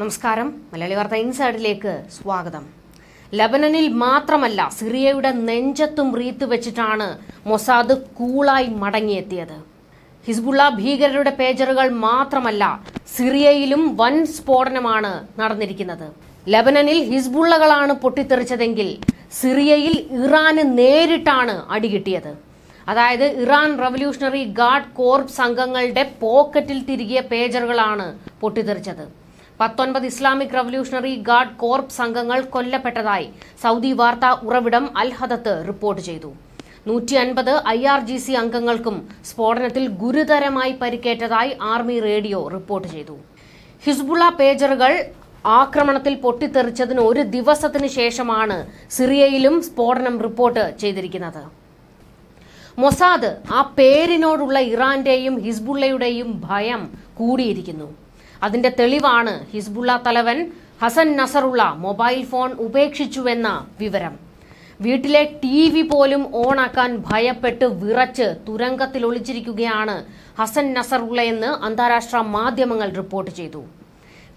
നമസ്കാരം. മലയാളി വാർത്ത ഇൻസൈഡിലേക്ക് സ്വാഗതം. ലബനനിൽ മാത്രമല്ല സിറിയയുടെ നെഞ്ചത്തും റീത്ത് വെച്ചിട്ടാണ് മൊസാദ് കൂളായി മടങ്ങിയെത്തിയത്. ഹിസ്ബുള്ള ഭീകരരുടെ പേജറുകൾ മാത്രമല്ല സിറിയയിലും വൻ സ്ഫോടനമാണ് നടന്നിരിക്കുന്നത്. ലബനനിൽ ഹിസ്ബുള്ളകളാണ് പൊട്ടിത്തെറിച്ചതെങ്കിൽ സിറിയയിൽ ഇറാന് നേരിട്ടാണ് അടികിട്ടിയത്. അതായത് ഇറാൻ റവല്യൂഷണറി ഗാർഡ് കോർപ്സ് അംഗങ്ങളുടെ പോക്കറ്റിൽ തിരികിയ പേജറുകളാണ് പൊട്ടിത്തെറിച്ചത്. പത്തൊൻപത് ഇസ്ലാമിക് റവല്യൂഷണറി ഗാർഡ് കോർപ്സ് സംഘങ്ങൾ കൊല്ലപ്പെട്ടതായി സൗദി വാർത്താ ഉറവിടം അൽഹദത്ത് റിപ്പോർട്ട് ചെയ്തു. നൂറ്റി അൻപത് ഐ ആർ ജി സി അംഗങ്ങൾക്കും സ്ഫോടനത്തിൽ ഗുരുതരമായി പരിക്കേറ്റതായി ആർമി റേഡിയോ റിപ്പോർട്ട് ചെയ്തു. ഹിസ്ബുള്ള പേജറുകൾ ആക്രമണത്തിൽ പൊട്ടിത്തെറിച്ചതിന് ഒരു ദിവസത്തിന് ശേഷമാണ് സിറിയയിലും സ്ഫോടനം റിപ്പോർട്ട് ചെയ്തിരിക്കുന്നത്. മൊസാദ് ആ പേരിനോടുള്ള ഇറാന്റെയും ഹിസ്ബുള്ളയുടെയും ഭയം കൂടിയിരിക്കുന്നു. അതിന്റെ തെളിവാണ് ഹിസ്ബുള്ള തലവൻ ഹസൻ നസറുള്ള മൊബൈൽ ഫോൺ ഉപേക്ഷിച്ചുവെന്ന വിവരം. വീട്ടിലെ ടി വി പോലും ഓണാക്കാൻ ഭയപ്പെട്ട് വിറച്ച് തുരങ്കത്തിൽ ഒളിച്ചിരിക്കുകയാണ് ഹസൻ നസറുള്ളയെന്ന് അന്താരാഷ്ട്ര മാധ്യമങ്ങൾ റിപ്പോർട്ട് ചെയ്തു.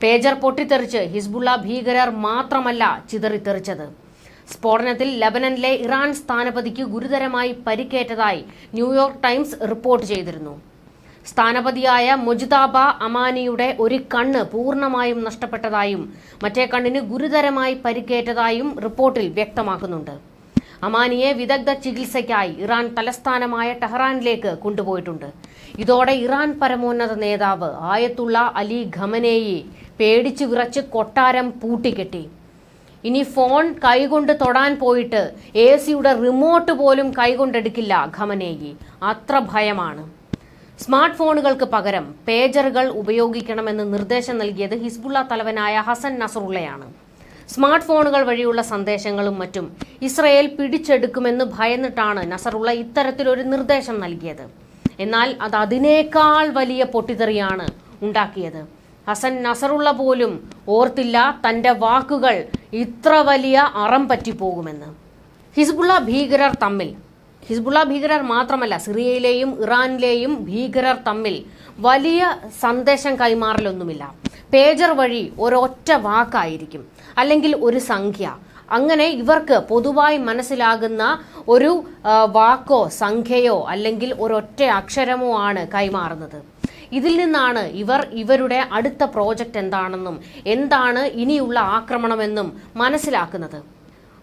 പേജർ പൊട്ടിത്തെറിച്ച് ഹിസ്ബുള്ള ഭീകരർ മാത്രമല്ല ചിതറിത്തെറിച്ചത്. സ്ഫോടനത്തിൽ ലബനനിലെ ഇറാൻ സ്ഥാനപതിക്ക് ഗുരുതരമായി പരിക്കേറ്റതായി ന്യൂയോർക്ക് ടൈംസ് റിപ്പോർട്ട് ചെയ്തിരുന്നു. സ്ഥാനപതിയായ മുജിതാബ അമാനിയുടെ ഒരു കണ്ണ് പൂർണമായും നഷ്ടപ്പെട്ടതായും മറ്റേ കണ്ണിന് ഗുരുതരമായി പരിക്കേറ്റതായും റിപ്പോർട്ടിൽ വ്യക്തമാക്കുന്നുണ്ട്. അമാനിയെ വിദഗ്ധ ചികിത്സയ്ക്കായി ഇറാൻ തലസ്ഥാനമായ ടെഹ്റാനിലേക്ക് കൊണ്ടുപോയിട്ടുണ്ട്. ഇതോടെ ഇറാൻ പരമോന്നത നേതാവ് ആയത്തുള്ള അലി ഖമനേയെ പേടിച്ചു വിറച്ച് കൊട്ടാരം പൂട്ടിക്കെട്ടി. ഇനി ഫോൺ കൈകൊണ്ട് തൊടാൻ പോയിട്ട് എ സിയുടെ റിമോട്ട് പോലും കൈകൊണ്ടെടുക്കില്ല ഖമനേയി. അത്ര ഭയമാണ്. സ്മാർട്ട് ഫോണുകൾക്ക് പകരം പേജറുകൾ ഉപയോഗിക്കണമെന്ന് നിർദ്ദേശം നൽകിയത് ഹിസ്ബുള്ള തലവനായ ഹസൻ നസറുള്ളയാണ്. സ്മാർട്ട് ഫോണുകൾ വഴിയുള്ള സന്ദേശങ്ങളും മറ്റും ഇസ്രയേൽ പിടിച്ചെടുക്കുമെന്ന് ഭയന്നിട്ടാണ് നസറുള്ള ഇത്തരത്തിലൊരു നിർദ്ദേശം നൽകിയത്. എന്നാൽ അത് അതിനേക്കാൾ വലിയ പൊട്ടിത്തെറിയാണ് ഉണ്ടാക്കിയത്. ഹസൻ നസറുള്ള പോലും ഓർത്തില്ല തന്റെ വാക്കുകൾ ഇത്ര വലിയ അറം പറ്റിപ്പോകുമെന്ന്. ഹിസ്ബുള്ള ഭീകരർ തമ്മിൽ ഹിസ്ബുള്ള ഭീകരർ മാത്രമല്ല സിറിയയിലെയും ഇറാനിലെയും ഭീകരർ തമ്മിൽ വലിയ സന്ദേശം കൈമാറലൊന്നുമില്ല. പേജർ വഴി ഒരൊറ്റ വാക്കായിരിക്കും അല്ലെങ്കിൽ ഒരു സംഖ്യ. അങ്ങനെ ഇവർക്ക് പൊതുവായി മനസ്സിലാകുന്ന ഒരു വാക്കോ സംഖ്യയോ അല്ലെങ്കിൽ ഒരൊറ്റ അക്ഷരമോ ആണ് കൈമാറുന്നത്. ഇതിൽ നിന്നാണ് ഇവർ ഇവരുടെ അടുത്ത പ്രോജക്റ്റ് എന്താണെന്നും എന്താണ് ഇനിയുള്ള ആക്രമണമെന്നും മനസ്സിലാക്കുന്നത്.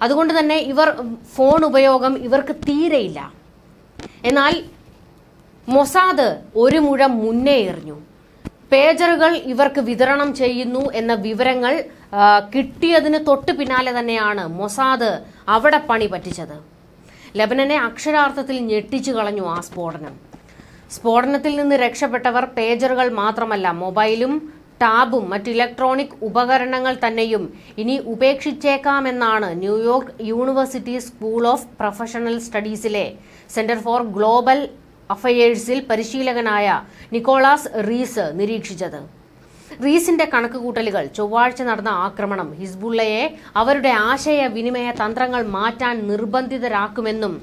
അതുകൊണ്ട് തന്നെ ഇവർ ഫോൺ ഉപയോഗം ഇവർക്ക് തീരെയില്ല. എന്നാൽ മൊസാദ് ഒരു മുഴം മുന്നേ എറിഞ്ഞു. പേജറുകൾ ഇവർക്ക് വിതരണം ചെയ്യുന്നു എന്ന വിവരങ്ങൾ കിട്ടിയതിന് തൊട്ട് പിന്നാലെ തന്നെയാണ് മൊസാദ് അവിടെ പണി പറ്റിച്ചത്. ലബനനെ അക്ഷരാർത്ഥത്തിൽ ഞെട്ടിച്ചു കളഞ്ഞു ആ സ്ഫോടനം. സ്ഫോടനത്തിൽ നിന്ന് രക്ഷപ്പെട്ടവർ പേജറുകൾ മാത്രമല്ല മൊബൈലും ടാബും മറ്റ് ഇലക്ട്രോണിക് ഉപകരണങ്ങൾ തന്നെയും ഇനി ഉപേക്ഷിച്ചേക്കാമെന്നാണ് New York university school of professional സ്റ്റഡീസിലെ centre for global അഫയേഴ്സിൽ പരിശീലകനായ നിക്കോളാസ് റീസ് നിരീക്ഷിച്ചത്. റീസിന്റെ കണക്കുകൂട്ടലുകൾ ചൊവ്വാഴ്ച നടന്ന ആക്രമണം ഹിസ്ബുള്ളയെ അവരുടെ ആശയവിനിമയ തന്ത്രങ്ങൾ മാറ്റാൻ നിർബന്ധിതരാക്കുമെന്നും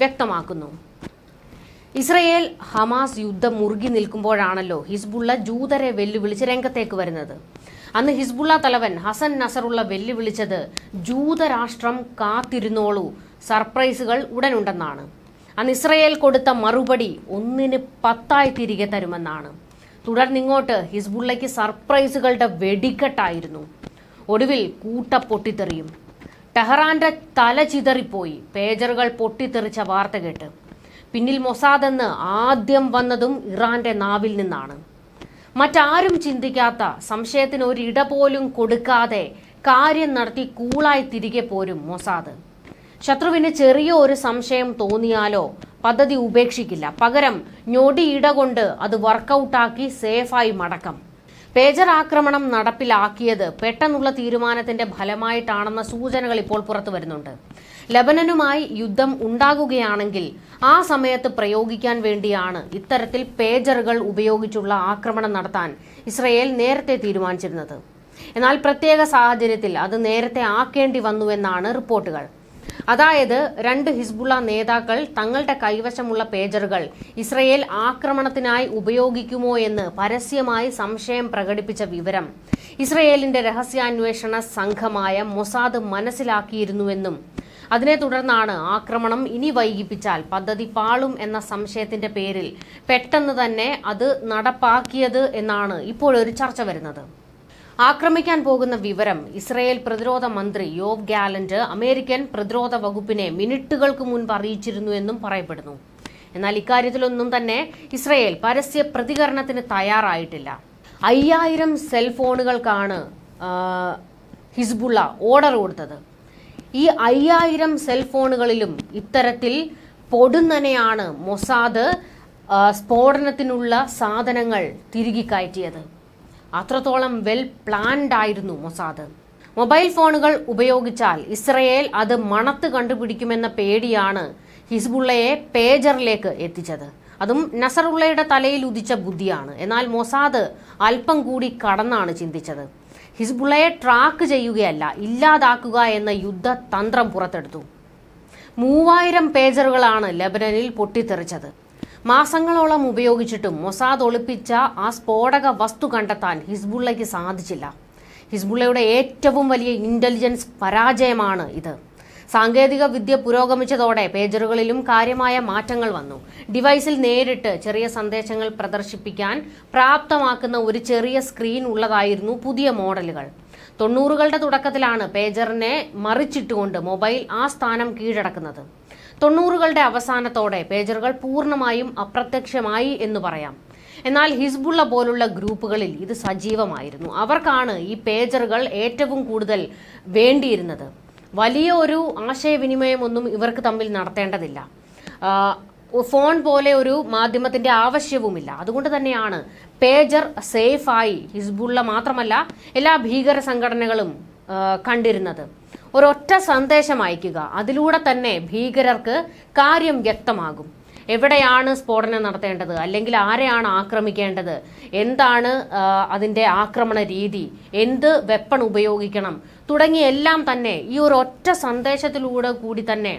വ്യക്തമാക്കുന്നു. ഇസ്രയേൽ ഹമാസ് യുദ്ധം മുറുകി നിൽക്കുമ്പോഴാണല്ലോ ഹിസ്ബുള്ള ജൂതരെ വെല്ലുവിളിച്ച് രംഗത്തേക്ക് വരുന്നത്. അന്ന് ഹിസ്ബുള്ള തലവൻ ഹസൻ നസറുള്ള വെല്ലുവിളിച്ചത് ജൂതരാഷ്ട്രം കാത്തിരുന്നോളൂ സർപ്രൈസുകൾ ഉടനുണ്ടെന്നാണ്. അന്ന് ഇസ്രയേൽ കൊടുത്ത മറുപടി ഒന്നിന് പത്തായി തിരികെ തരുമെന്നാണ്. തുടർന്നിങ്ങോട്ട് ഹിസ്ബുള്ളയ്ക്ക് സർപ്രൈസുകളുടെ വെടിക്കെട്ടായിരുന്നു. ഒടുവിൽ കൂട്ട പൊട്ടിത്തെറിയും. ടെഹ്റാന്റെ തല ചിതറിപ്പോയി. പേജറുകൾ പൊട്ടിത്തെറിച്ച വാർത്ത കേട്ട്. പിന്നിൽ മൊസാദ് എന്ന് ആദ്യം വന്നതും ഇറാന്റെ നാവിൽ നിന്നാണ്. മറ്റാരും ചിന്തിക്കാത്ത സംശയത്തിന് ഒരു ഇട പോലും കൊടുക്കാതെ കാര്യം നടത്തി കൂളായി തിരികെ പോരും മൊസാദ്. ശത്രുവിന് ചെറിയ ഒരു സംശയം തോന്നിയാലോ പദ്ധതി ഉപേക്ഷിക്കില്ല. പകരം ഞൊടിയിട കൊണ്ട് അത് വർക്കൗട്ടാക്കി സേഫായി മടക്കം. പേജർ ആക്രമണം നടപ്പിലാക്കിയത് പെട്ടെന്നുള്ള തീരുമാനത്തിന്റെ ഫലമായിട്ടാണെന്ന സൂചനകൾ ഇപ്പോൾ പുറത്തു വരുന്നുണ്ട്. ലബനനുമായി യുദ്ധം ഉണ്ടാകുകയാണെങ്കിൽ ആ സമയത്ത് പ്രയോഗിക്കാൻ വേണ്ടിയാണ് ഇത്തരത്തിൽ പേജറുകൾ ഉപയോഗിച്ചുള്ള ആക്രമണം നടത്താൻ ഇസ്രയേൽ നേരത്തെ തീരുമാനിച്ചിരുന്നത്. എന്നാൽ പ്രത്യേക സാഹചര്യത്തിൽ അത് നേരത്തെ ആക്കേണ്ടി വന്നുവെന്നാണ് റിപ്പോർട്ടുകൾ. അതായത് രണ്ട് ഹിസ്ബുള്ള നേതാക്കൾ തങ്ങളുടെ കൈവശമുള്ള പേജറുകൾ ഇസ്രയേൽ ആക്രമണത്തിനായി ഉപയോഗിക്കുമോ എന്ന് പരസ്യമായി സംശയം പ്രകടിപ്പിച്ച വിവരം. ഇസ്രയേലിന്റെ രഹസ്യാന്വേഷണ സംഘമായ മൊസാദ് മനസ്സിലാക്കിയിരുന്നുവെന്നും അതിനെ തുടർന്നാണ് ആക്രമണം ഇനി വൈകിപ്പിച്ചാൽ പദ്ധതി പാളും എന്ന സംശയത്തിന്റെ പേരിൽ പെട്ടെന്ന് തന്നെ അത് നടപ്പാക്കിയത് എന്നാണ് ഇപ്പോഴൊരു ചർച്ച വരുന്നത്. ആക്രമിക്കാൻ പോകുന്ന വിവരം ഇസ്രയേൽ പ്രതിരോധ മന്ത്രി യോവ് ഗാലന്റ് അമേരിക്കൻ പ്രതിരോധ വകുപ്പിനെ മിനിറ്റുകൾക്ക് മുൻപ് അറിയിച്ചിരുന്നു എന്നും പറയപ്പെടുന്നു. എന്നാൽ ഇക്കാര്യത്തിലൊന്നും തന്നെ ഇസ്രയേൽ പരസ്യ പ്രതികരണത്തിന് തയ്യാറായിട്ടില്ല. അയ്യായിരം സെൽഫോണുകൾക്കാണ് ഹിസ്ബുള്ള ഓർഡർ കൊടുത്തത്. ഈ അയ്യായിരം സെൽഫോണുകളിലും ഇത്തരത്തിൽ പൊടുന്നനെയാണ് മൊസാദ് സ്ഫോടനത്തിനുള്ള സാധനങ്ങൾ തിരികെ കയറ്റിയത്. അത്രത്തോളം വെൽ പ്ലാൻഡ് ആയിരുന്നു മൊസാദ്. മൊബൈൽ ഫോണുകൾ ഉപയോഗിച്ചാൽ ഇസ്രയേൽ അത് മണത്ത് കണ്ടുപിടിക്കുമെന്ന പേടിയാണ് ഹിസ്ബുള്ളയെ പേജറിലേക്ക് എത്തിച്ചത്. അതും നസറുള്ളയുടെ തലയിൽ ഉദിച്ച ബുദ്ധിയാണ്. എന്നാൽ മൊസാദ് അല്പം കൂടി കടന്നാണ് ചിന്തിച്ചത്. ഹിസ്ബുള്ളയെ ട്രാക്ക് ചെയ്യുകയല്ല ഇല്ലാതാക്കുക എന്ന യുദ്ധതന്ത്രം പുറത്തെടുത്തു. മൂവായിരം പേജറുകളാണ് ലബനനിൽ പൊട്ടിത്തെറിച്ചത്. മാസങ്ങളോളം ഉപയോഗിച്ചിട്ടും മൊസാദ് ഒളിപ്പിച്ച ആ സ്ഫോടക വസ്തു കണ്ടെത്താൻ ഹിസ്ബുള്ളയ്ക്ക് സാധിച്ചില്ല. ഹിസ്ബുള്ളയുടെ ഏറ്റവും വലിയ ഇന്റലിജൻസ് പരാജയമാണ് ഇത്. സാങ്കേതിക വിദ്യ പുരോഗമിച്ചതോടെ പേജറുകളിലും കാര്യമായ മാറ്റങ്ങൾ വന്നു. ഡിവൈസിൽ നേരിട്ട് ചെറിയ സന്ദേശങ്ങൾ പ്രദർശിപ്പിക്കാൻ പ്രാപ്തമാക്കുന്ന ഒരു ചെറിയ സ്ക്രീൻ ഉള്ളതായിരുന്നു പുതിയ മോഡലുകൾ. തൊണ്ണൂറുകളുടെ തുടക്കത്തിലാണ് പേജറിനെ മറിച്ചിട്ടുകൊണ്ട് മൊബൈൽ ആ സ്ഥാനം കീഴടക്കുന്നത്. തൊണ്ണൂറുകളുടെ അവസാനത്തോടെ പേജറുകൾ പൂർണമായും അപ്രത്യക്ഷമായി എന്ന് പറയാം. എന്നാൽ ഹിസ്ബുള്ള പോലുള്ള ഗ്രൂപ്പുകളിൽ ഇത് സജീവമായിരുന്നു. അവർക്കാണ് ഈ പേജറുകൾ ഏറ്റവും കൂടുതൽ വേണ്ടിയിരുന്നത്. വലിയ ഒരു ആശയവിനിമയമൊന്നും ഇവർക്ക് തമ്മിൽ നടത്തേണ്ടതില്ല. ഫോൺ പോലെ ഒരു മാധ്യമത്തിന്റെ ആവശ്യവുമില്ല. അതുകൊണ്ട് തന്നെയാണ് പേജർ സേഫായി ഹിസ്ബുള്ള മാത്രമല്ല എല്ലാ ഭീകര സംഘടനകളും കണ്ടിരുന്നത്. ഒരൊറ്റ സന്ദേശം അയക്കുക. അതിലൂടെ തന്നെ ഭീകരർക്ക് കാര്യം വ്യക്തമാകും. എവിടെയാണ് സ്ഫോടനം നടത്തേണ്ടത്? അല്ലെങ്കിൽ ആരെയാണ് ആക്രമിക്കേണ്ടത്? എന്താണ് അതിന്റെ ആക്രമണ രീതി? എന്ത് വെപ്പൺ ഉപയോഗിക്കണം? തുടങ്ങിയ എല്ലാം തന്നെ ഈ ഒരു ഒറ്റ സന്ദേശത്തിലൂടെ കൂടി തന്നെ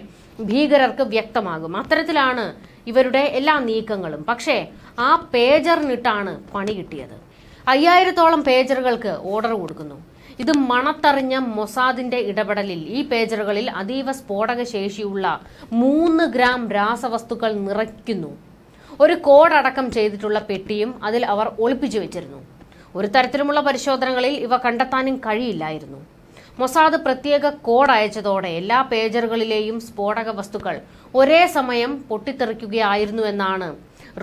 ഭീകരർക്ക് വ്യക്തമാകും. അത്തരത്തിലാണ് ഇവരുടെ എല്ലാ നീക്കങ്ങളും. പക്ഷേ ആ പേജറിനിട്ടാണ് പണി കിട്ടിയത്. അയ്യായിരത്തോളം പേജറുകൾക്ക് ഓർഡർ കൊടുക്കുന്നു. ഇത് മണത്തറിഞ്ഞ മൊസാദിന്റെ ഇടപെടലിൽ. ഈ പേജറുകളിൽ അതീവ സ്ഫോടക ശേഷിയുള്ള മൂന്ന് ഗ്രാം രാസവസ്തുക്കൾ നിറയ്ക്കുന്നു. ഒരു കോഡ് അടക്കം ചെയ്തിട്ടുള്ള പെട്ടിയും അതിൽ അവർ ഒളിപ്പിച്ചു വെച്ചിരുന്നു. ഒരു തരത്തിലുമുള്ള പരിശോധനകളിൽ ഇവ കണ്ടെത്താനും കഴിയില്ലായിരുന്നു. മൊസാദ് പ്രത്യേക കോഡ് അയച്ചതോടെ എല്ലാ പേജറുകളിലെയും സ്ഫോടക വസ്തുക്കൾ ഒരേ സമയം പൊട്ടിത്തെറിക്കുകയായിരുന്നു എന്നാണ്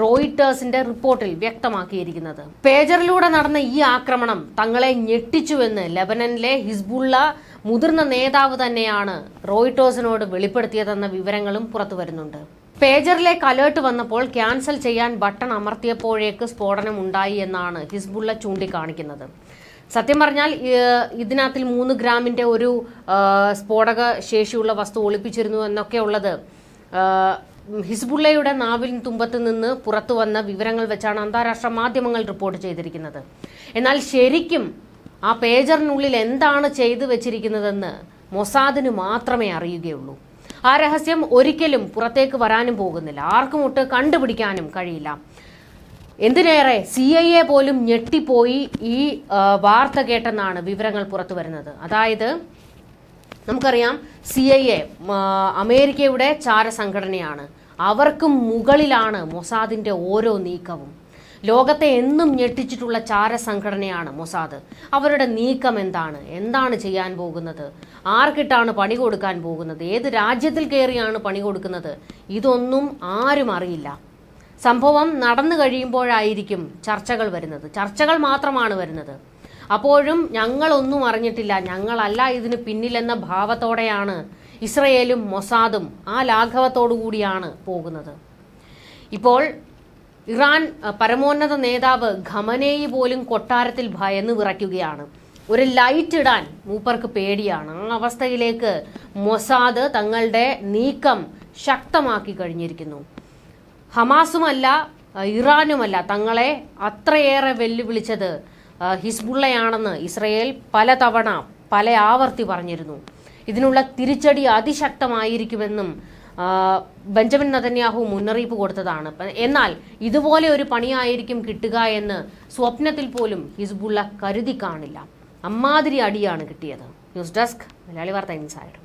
റോയിട്ടേഴ്സിന്റെ റിപ്പോർട്ടിൽ വ്യക്തമാക്കിയിരിക്കുന്നത്. പേജറിലൂടെ നടന്ന ഈ ആക്രമണം തങ്ങളെ ഞെട്ടിച്ചുവെന്ന് ലെബനനിലെ ഹിസ്ബുള്ള മുതിർന്ന നേതാവ് തന്നെയാണ് റോയിട്ടേഴ്സിനോട് വെളിപ്പെടുത്തിയതെന്ന വിവരങ്ങളും പുറത്തു വരുന്നുണ്ട് പേജറിലേക്ക് അലേർട്ട് വന്നപ്പോൾ ക്യാൻസൽ ചെയ്യാൻ ബട്ടൺ അമർത്തിയപ്പോഴേക്ക് സ്ഫോടനം ഉണ്ടായി എന്നാണ് ഹിസ്ബുള്ള ചൂണ്ടിക്കാണിക്കുന്നത്. സത്യം പറഞ്ഞാൽ ഇതിനകത്തിൽ മൂന്ന് ഗ്രാമിന്റെ ഒരു സ്ഫോടക ശേഷിയുള്ള വസ്തു ഒളിപ്പിച്ചിരുന്നു എന്നൊക്കെ ഉള്ളത് ഹിസ്ബുള്ളയുടെ നാവിൻ തുമ്പത്ത് നിന്ന് പുറത്തു വന്ന വിവരങ്ങൾ വെച്ചാണ് അന്താരാഷ്ട്ര മാധ്യമങ്ങൾ റിപ്പോർട്ട് ചെയ്തിരിക്കുന്നത്. എന്നാൽ ശരിക്കും ആ പേജറിനുള്ളിൽ എന്താണ് ചെയ്തു വെച്ചിരിക്കുന്നതെന്ന് മൊസാദിന് മാത്രമേ അറിയുകയുള്ളൂ. ആ രഹസ്യം ഒരിക്കലും പുറത്തേക്ക് വരാനും പോകുന്നില്ല. ആർക്കും ഒട്ട് കണ്ടുപിടിക്കാനും കഴിയില്ല. എന്തിനേറെ സി ഐ എ പോലും ഞെട്ടിപ്പോയി ഈ വാർത്ത കേട്ടെന്നാണ് വിവരങ്ങൾ പുറത്തു വരുന്നത്. അതായത് നമുക്കറിയാം സി ഐ എ അമേരിക്കയുടെ ചാരസംഘടനയാണ്. അവർക്കും മുകളിലാണ് മൊസാദിന്റെ ഓരോ നീക്കവും. ലോകത്തെ എന്നും ഞെട്ടിച്ചിട്ടുള്ള ചാരസംഘടനയാണ് മൊസാദ്. അവരുടെ നീക്കം എന്താണ്? എന്താണ് ചെയ്യാൻ പോകുന്നത്? ആർക്കിട്ടാണ് പണി കൊടുക്കാൻ പോകുന്നത്? ഏത് രാജ്യത്തിൽ കയറിയാണ് പണി കൊടുക്കുന്നത്? ഇതൊന്നും ആരും അറിയില്ല. സംഭവം നടന്നു കഴിയുമ്പോഴായിരിക്കും ചർച്ചകൾ വരുന്നത്. ചർച്ചകൾ മാത്രമാണ് വരുന്നത്. അപ്പോഴും ഞങ്ങളൊന്നും അറിഞ്ഞിട്ടില്ല. ഞങ്ങളല്ല ഇതിന് പിന്നിലെന്ന ഭാവത്തോടെയാണ് ഇസ്രയേലും മൊസാദും ആ ലാഘവത്തോടു കൂടിയാണ് പോകുന്നത്. ഇപ്പോൾ ഇറാൻ പരമോന്നത നേതാവ് ഖമനേയി പോലും കൊട്ടാരത്തിൽ ഭയന്ന് വിറയ്ക്കുകയാണ്. ഒരു ലൈറ്റ് ഇടാൻ മൂപ്പർക്ക് പേടിയാണ്. ആ അവസ്ഥയിലേക്ക് മൊസാദ് തങ്ങളുടെ നീക്കം ശക്തമാക്കി കഴിഞ്ഞിരിക്കുന്നു. ഹമാസുമല്ല ഇറാനുമല്ല തങ്ങളെ അത്രയേറെ വെല്ലുവിളിച്ചത് ഹിസ്ബുള്ളയാണെന്ന് ഇസ്രയേൽ പലതവണ പല ആവർത്തി പറഞ്ഞിരുന്നു. ഇതിനുള്ള തിരിച്ചടി അതിശക്തമായിരിക്കുമെന്നും ബെഞ്ചമിൻ നതന്യാഹു മുന്നറിയിപ്പ് കൊടുത്തതാണ്. എന്നാൽ ഇതുപോലെ ഒരു പണിയായിരിക്കും കിട്ടുക എന്ന് സ്വപ്നത്തിൽ പോലും ഹിസ്ബുള്ള കരുതി കാണില്ല. അമ്മാതിരി അടിയാണ് കിട്ടിയത്. ന്യൂസ് ഡെസ്ക് മലയാളി വാർത്ത ഇൻസൈഡ്.